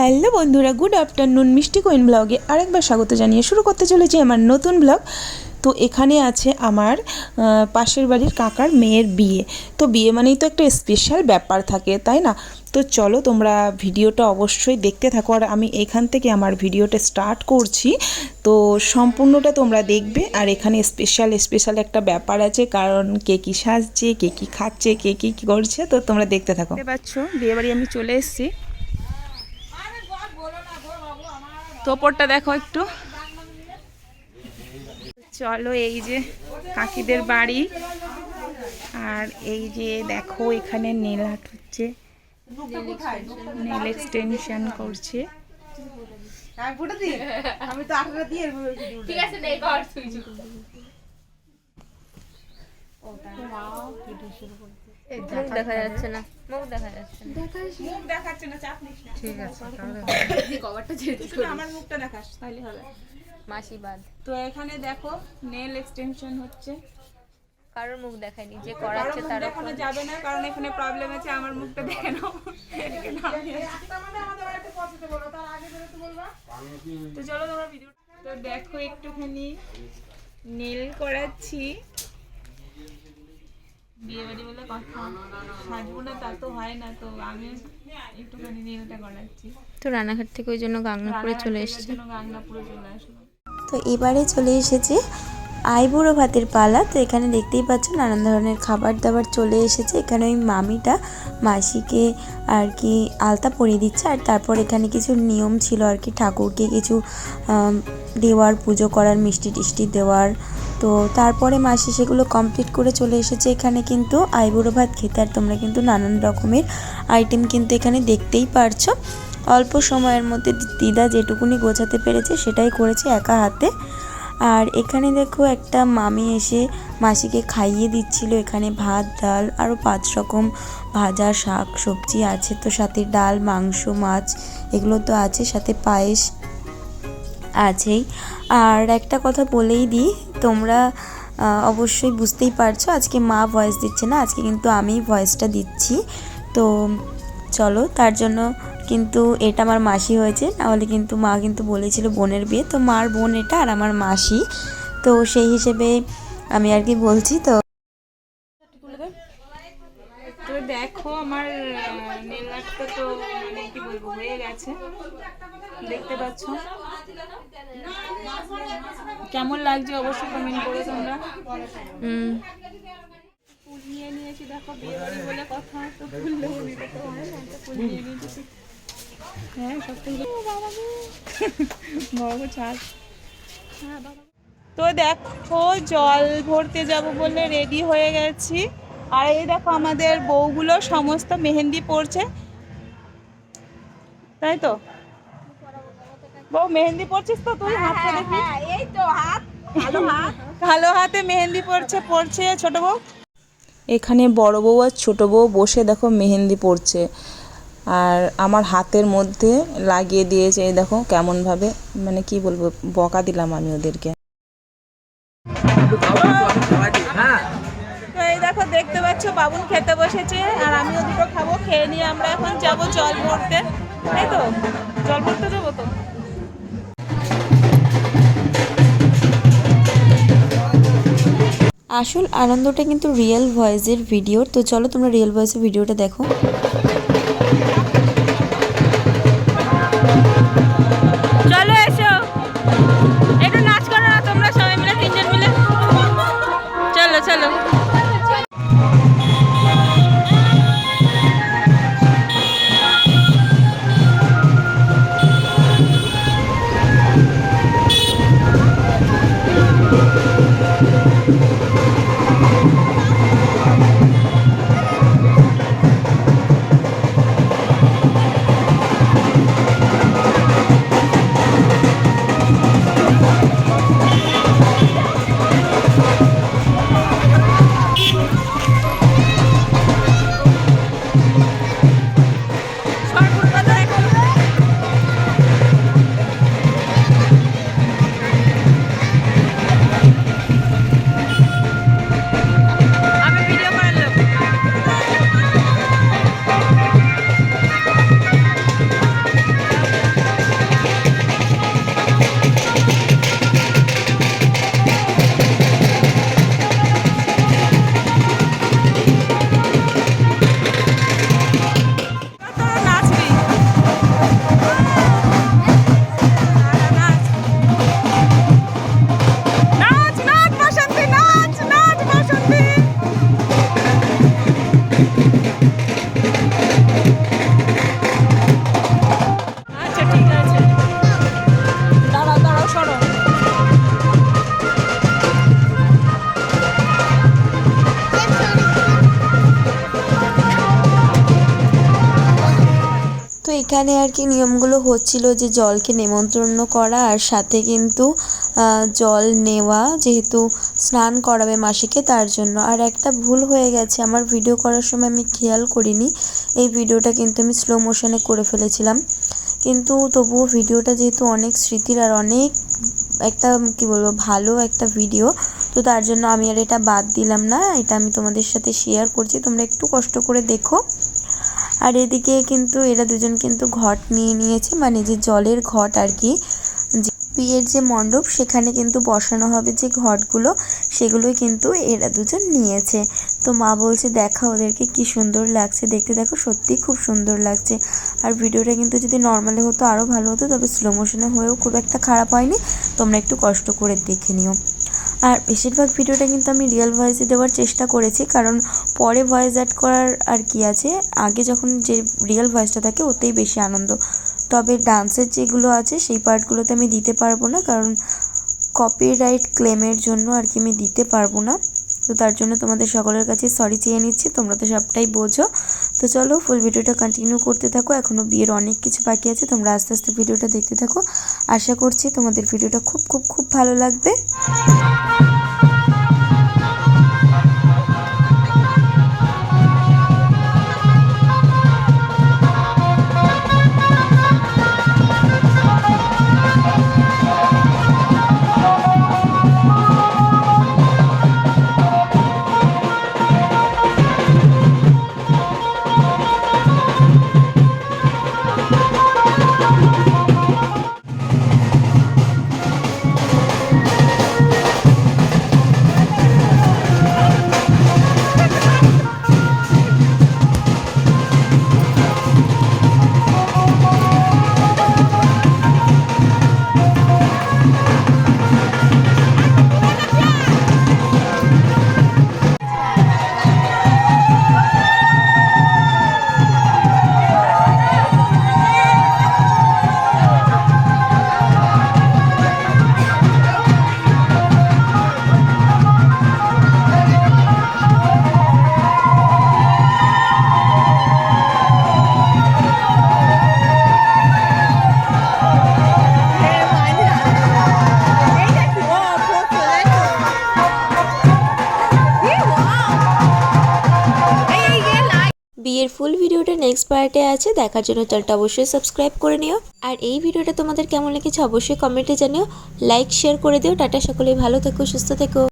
Hello বন্ধুরা, good afternoon মিষ্টি কোয়েন ব্লগে আরেকবার স্বাগত জানিয়ে শুরু করতে চলেছি আমার নতুন ব্লগ। তো এখানে আছে আমার পাশের বাড়ির কাকার মেয়ের বিয়ে। তো বিয়ে মানেই তো একটা স্পেশাল ব্যাপার থাকে, তাই না? তো চলো তোমরা ভিডিওটা অবশ্যই দেখতে থাকো। আর আমি এখান থেকে আমার ভিডিওটা স্টার্ট করছি। তো সম্পূর্ণটা তোমরা দেখবে। আর এখানে স্পেশাল স্পেশাল একটা ব্যাপার আছে, কারণ কে কী সাজছে, কে কী খাচ্ছে, কে কী করছে, তো তোমরা দেখতে থাকো। পাচ্ছ বিয়ে বাড়ি আমি চলে এসেছি। তো ওপরটা দেখো একটু। চলো এই যে কাকিদের বাড়ি। আর এই যে দেখো এখানে নেল আর্ট হচ্ছে। নেল এক্সটেনশন করছে। ঠিক আছে নেই কর তুই মুখ দেখা যাচ্ছে না। মুখ দেখা যাচ্ছে না। দেখাচ্ছে না চাপ নিস না। ঠিক আছে কভারটা শুধু আমার মুখটা দেখাস তাহলে হবে। মাসি বাদ। তো এখানে দেখো নেল এক্সটেনশন হচ্ছে। কারোর মুখ দেখায়নি যে কারও করাচ্ছে তার দেখানো যাবে না কারণ এখানে প্রবলেম আছে আমার মুখটা দেখে নাও। তো চলো তোমরা ভিডিও তো দেখো একটুখানি নেল করাচ্ছি। বিয়ে বাড়ি বলে কথা। সাজবো না তা তো হয় না তো আমি একটুখানি ওটা করাচ্ছি তো রানাঘাট থেকে ওই জন্য গাংনাপুরে চলে এসেছি। গাংনাপুরে চলে আসলাম। তো এবারে চলে এসেছে আইবুড়ো ভাতের পালা। তো এখানে দেখতেই পাচ্ছ নানান ধরনের খাবার দাবার চলে এসেছে। এখানে ওই মামিটা মাসিকে আর কি আলতা পরিয়ে দিচ্ছে। আর তারপর এখানে কিছু নিয়ম ছিল আর কি ঠাকুরকে কিছু দেওয়ার, পুজো করার, মিষ্টি টিষ্টি দেওয়ার। তো তারপরে মাসি সেগুলো কমপ্লিট করে চলে এসেছে এখানে কিন্তু। আইবুড়ো ভাত খেতে আর তোমরা কিন্তু নানান রকমের আইটেম কিন্তু এখানে দেখতেই পারছ। অল্প সময়ের মধ্যে দিদা যেটুকুনি গোছাতে পেরেছে সেটাই করেছে একা হাতে। আর এখানে দেখো একটা মামি এসে মাসিকে খাইয়ে দিচ্ছিল। এখানে ভাত, ডাল আরও পাঁচ রকম ভাজা শাক, সবজি আছে। তো সাথে ডাল, মাংস, মাছ এগুলো তো আছে, সাথে পায়েস আছেই। আর একটা কথা বলেই দিই, তোমরা অবশ্যই বুঝতেই পারছ, আজকে মা ভয়েস দিচ্ছে না, আজকে কিন্তু আমি ভয়েসটা দিচ্ছি। তো চলো, তার জন্য কিন্তু এটা আমার মাসি হয়েছে নাহলে কিন্তু মা কিন্তু বলেছিল বোনের বিয়ে। তো মার বোন এটা আর আমার মাসি। তো সেই হিসেবে আমি আর কি বলছি তো দেখো আমার নেল তো মানে কি বলব হয়ে গেছে। দেখতে পাচ্ছ। কেমন লাগছে অবশ্যই কমেন্ট করো তোমরা। ফুল নিয়ে নিয়েছি দেখো বিয়ে বলে কথা তো ফুল নিতে তো হয় না ফুল নিয়ে নিয়েছি। হ্যাঁ সব তো দেখো জল ভরতে যাব বলে রেডি হয়ে গেছি। আর এই দেখো আমাদের বউগুলো সমস্ত মেহেন্দি পড়ছে তাই তো? বউ মেহেন্দি পড়ছিস তো তুই? হাতটা দেখি। এই তো হাত ভালো হাতে। মেহেন্দি পড়ছে পড়ছে ছোট বউ। এখানে বড় বউ আর ছোট বউ বসে দেখো মেহেন্দি পড়ছে আর আমার হাতের মধ্যে লাগিয়ে দিয়েছে এই দেখো কেমনভাবে মানে কি বলব বকা দিলাম আমি ওদেরকে। তো এই দেখো দেখতে পাচ্ছ বাবুন খেতে বসেছে আর আমিও দুটো খাব খেয়ে নিয়ে আমরা এখন যাব জল ভরতে। তাই তো? জল ভরতে যাব তো? আসল আনন্দটা কিন্তু রিয়েল ভয়েসের ভিডিওর তো চলো তোমরা রিয়েল ভয়েসের ভিডিওটা দেখো। এখানে আর কি নিয়মগুলো হচ্ছিল যে জলকে নেমন্ত্রণ করা আর সাথে কিন্তু জল নেওয়া যেহেতু স্নান করাবে মাসিকে তার জন্য। আর একটা ভুল হয়ে গেছে, আমার ভিডিও করার সময় আমি খেয়াল করিনি, এই ভিডিওটা কিন্তু আমি স্লো মোশনে করে ফেলেছিলাম। কিন্তু তবুও ভিডিওটা যেহেতু অনেক স্মৃতির আর অনেক একটা কি বলব, ভালো একটা ভিডিও, তো তার জন্য আমি আর এটা বাদ দিলাম না। এটা আমি তোমাদের সাথে শেয়ার করছি, তোমরা একটু কষ্ট করে দেখো। আর এদিকে কিন্তু এরা দুজন কিন্তু ঘট নিয়ে নিয়েছে মানে যে জলের ঘট আর কি বিয়ের যে মণ্ডপ সেখানে কিন্তু বসানো হবে যে ঘটগুলো, সেগুলোই কিন্তু এরা দুজন নিয়েছে। তো মা বলছে, দেখা ওদেরকে কি সুন্দর লাগছে, দেখতে দেখো, সত্যি খুব সুন্দর লাগছে। আর ভিডিওটা কিন্তু যদি নর্মালি হতো আরও ভালো হতো, তবে স্লো মোশনে হয়েও খুব একটা খারাপ হয়নি। তোমরা একটু কষ্ট করে দেখে নিও। আর বেশিরভাগ ভিডিওটা কিন্তু আমি রিয়েল ভয়েসে দেওয়ার চেষ্টা করেছি, কারণ পরে ভয়েস অ্যাড করার আর কি আছে, আগে যখন যে রিয়েল ভয়েসটা থাকে ওতেই বেশি আনন্দ। তবে ডান্সের যেগুলো আছে সেই পার্টগুলোতে আমি দিতে পারব না, কারণ কপিরাইট ক্লেমের জন্য আর কি আমি দিতে পারব না। তো তার জন্য তোমাদের সকলের কাছে সরি চেয়ে নিচ্ছি, তোমরা তো সবটাই বোঝো। তো চলো ফুল ভিডিওটা কন্টিনিউ করতে থাকো এখনও বিয়ের অনেক কিছু বাকি আছে, তোমরা আস্তে আস্তে ভিডিওটা দেখতে থাকো। আশা করছি তোমাদের ভিডিওটা খুব খুব খুব ভালো লাগবে। বিয়ের ফুল ভিডিওটা নেক্সট পার্টে আছে। দেখার জন্য চ্যানেলটা অবশ্যই সাবস্ক্রাইব করে নিও। আর এই ভিডিওটা তোমাদের কেমন লেগেছে অবশ্যই কমেন্টে জানিও। লাইক শেয়ার করে দিও। টাটা, সকলেই ভালো থেকো, সুস্থ থেকো।